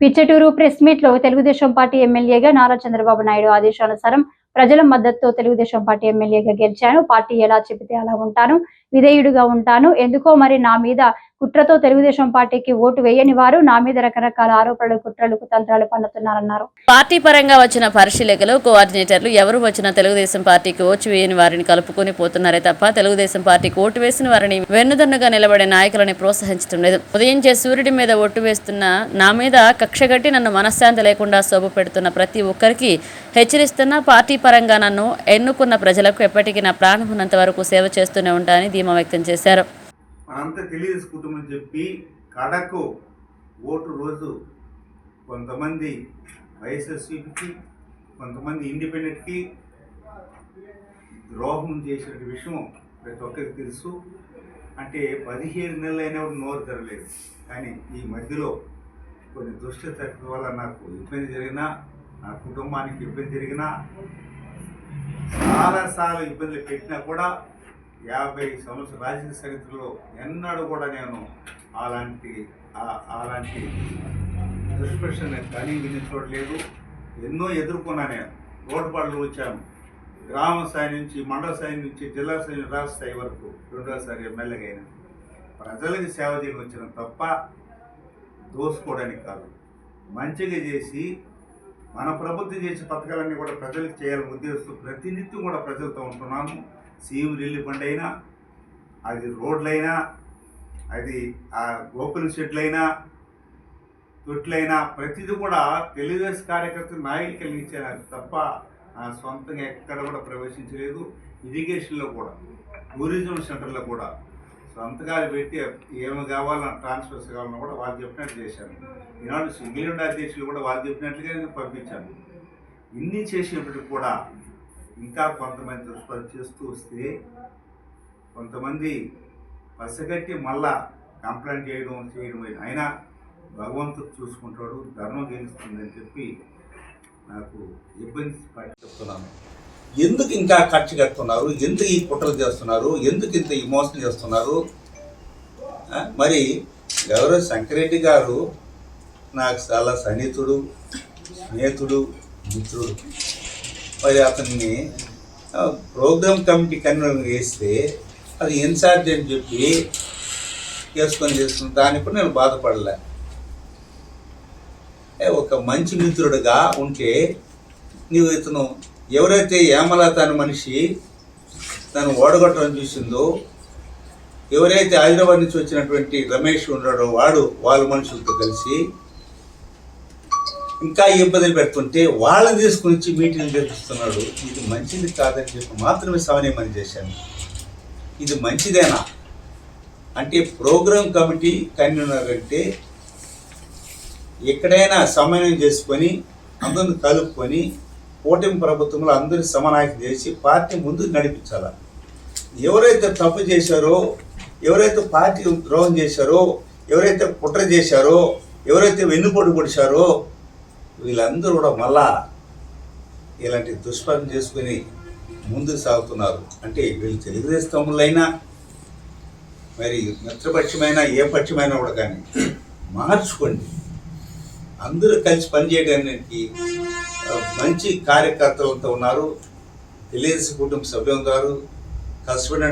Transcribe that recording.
Pichatur press మీట్లో Telugu Desam party ఎమ్మెల్యేగా నారా చంద్రబాబు నాయుడు ఆదేశానుసారం ప్రజల మద్దతుతో తెలుగుదేశం పార్టీ ఎమ్మెల్యేగా గెలిచాను. పార్టీ ఎలా చెబితే అలా ఉంటాను. విధేయుడిగా ఉంటాను. ఎందుకో మరి నా మీద కుట్రతో తెలుగుదేశం పార్టీకి ఓటు వేయని వారు నా మీద రకరకాల ఆరోపణలు కుట్రలు కుతంత్రాలు పన్నుతున్నారన్నారు. పార్టీ పరంగా వచ్చిన పరిశీలకలు కోఆర్డినేటర్లు ఎవరు వచ్చినా తెలుగుదేశం పార్టీకి ఓటు వేయని వారిని కలుపుకొని పోతున్నారే తప్ప తెలుగుదేశం పార్టీకి ఓటు వేసిన వారిని వెన్నుదన్నుగా నిలబడే నాయకులని ప్రోత్సహించడం లేదు. ఉదయించే సూర్యుడి మీద ఓటు వేస్తున్న నా మీద కక్షగట్టి నన్ను మనశ్శాంతి లేకుండా శోభ పెడుతున్న ప్రతి ఒక్కరికి హెచ్చరిస్తున్న పార్టీ పరంగా నన్ను ఎన్నుకున్న ప్రజలకు ఎప్పటికీ నా ప్రాణం ఉన్నంత వరకు సేవ చేస్తూనే ఉంటానని ధీమా వ్యక్తం చేశారు. మనంతా తెలియదు కుటుంబం చెప్పి కడకు ఓటు రోజు కొంతమంది వైఎస్ఎస్సీకి కొంతమంది ఇండిపెండెంట్కి ద్రోహం చేసిన విషయం ప్రతి ఒక్కరికి తెలుసు. అంటే పదిహేను నెలలు అయినప్పుడు నోరు తెరలేదు. కానీ ఈ మధ్యలో కొన్ని దుష్టతత్వం వల్ల నాకు ఇబ్బంది జరిగినా నా కుటుంబానికి ఇబ్బంది జరిగినా చాలాసార్లు ఇబ్బందులు పెట్టినా కూడా యాభై సంవత్సరాల రాజకీయ చరిత్రలో ఎన్నడూ కూడా నేను అలాంటి అలాంటి దుష్ప్రశ్న నేను కానీ విని చూడలేదు ఎన్నో ఎదుర్కొన్నా నేను. రోడ్డు వచ్చాను. గ్రామ స్థాయి నుంచి మండల స్థాయి నుంచి జిల్లా స్థాయి రాష్ట్ర స్థాయి వరకు రెండోసారి ఎమ్మెల్యేగా అయినా. ప్రజలకి సేవ చేయడం వచ్చిన తప్ప దోసుకోవడానికి కాదు. మంచిగా చేసి మన ప్రభుత్వం చేసే పథకాలన్నీ కూడా ప్రజలకు చేయాలని ఉద్దేశిస్తూ ప్రతినిత్యం కూడా ప్రజలతో ఉంటున్నాము. సీఎం రిలీఫ్ ఫండ్ అయినా అది రోడ్లైనా అది ఆ ఓపెన్ షెడ్లైనా తొట్లైనా ప్రతిదీ కూడా తెలుగుదేశం కార్యకర్త నాయకులు ఇచ్చారు తప్ప ఆ సొంతంగా ఎక్కడ కూడా ప్రవేశించలేదు. ఇరిగేషన్లో కూడా టూరిజం సెంటర్లో కూడా సొంతకాలు పెట్టి ఏమి కావాలన్నా ట్రాన్స్ఫర్స్ కావాలన్నా కూడా వాళ్ళు చెప్పినట్టు చేశాను ఈనాడు సింగిల్ ఉండే అధ్యక్షులు కూడా వాళ్ళు చెప్పినట్లుగా నేను పంపించాను ఇన్ని చేసినప్పటికి కూడా ఇంకా కొంతమంది దుష్పరి చేస్తూ వస్తే కొంతమంది పసగట్టి మళ్ళా కంప్లైంట్ చేయడం చేయడం అయినా భగవంతుడు చూసుకుంటాడు ధర్మం గెలుస్తుందని చెప్పి నాకు ఇబ్బంది పడి చెప్తున్నాను. ఎందుకు ఇంకా ఖర్చు కడుతున్నారు? ఎందుకు ఈ కుట్రలు చేస్తున్నారు? ఎందుకు ఇంత ఇమోషన్ చేస్తున్నారు? మరి ఎవరో శంకరెడ్డి గారు నాకు చాలా సన్నిహితుడు స్నేహితుడు మిత్రుడు. మరి అతన్ని ప్రోగ్రామ్ కమిటీ కన్వీనర్ చేస్తే అది ఇన్ఛార్జ్ అని చెప్పి చేసుకొని చేసుకుని దానికి కూడా నేను బాధపడలే. ఒక మంచి మిత్రుడుగా ఉంటే నీవు ఇతను ఎవరైతే ఏమలత అనే మనిషి తను ఓడగొట్టడం చూసిందో ఎవరైతే హైదరాబాద్ నుంచి వచ్చినటువంటి రమేష్ ఉన్నాడో వాడు వాళ్ళ మనుషులతో కలిసి ఇంకా ఇబ్బందులు పెడుతుంటే వాళ్ళని తీసుకుని వచ్చి మీటింగ్ జరిపిస్తున్నాడు ఇది మంచిది కాదని చెప్పి మాత్రమే సమన్వయం చేశాను ఇది మంచిదేనా? అంటే ప్రోగ్రామ్ కమిటీ కన్వీనర్ అంటే ఎక్కడైనా సమన్వయం చేసుకొని అందరిని కలుపుకొని కూటమి ప్రభుత్వంలో అందరి సమనాయకం చేసి పార్టీ ముందుకు నడిపించాలి? ఎవరైతే తప్పు చేశారో ఎవరైతే పార్టీ ద్రోహం చేశారో ఎవరైతే కుట్ర చేశారో ఎవరైతే వెన్నుపోటు పొడిచారో వీళ్ళందరూ కూడా మళ్ళా ఇలాంటి దుష్పరం చేసుకుని ముందుకు సాగుతున్నారు. అంటే వీళ్ళు తెలుగుదేశంలైనా మరి మిత్రపక్షమైనా ఏ పక్షమైనా కూడా కానీ మార్చుకోండి. అందరూ కలిసి పనిచేయడానికి మంచి కార్యకర్తలతో ఉన్నారు. తెలుగుదేశం కుటుంబ సభ్యులు ఉన్నారు కష్టపడిన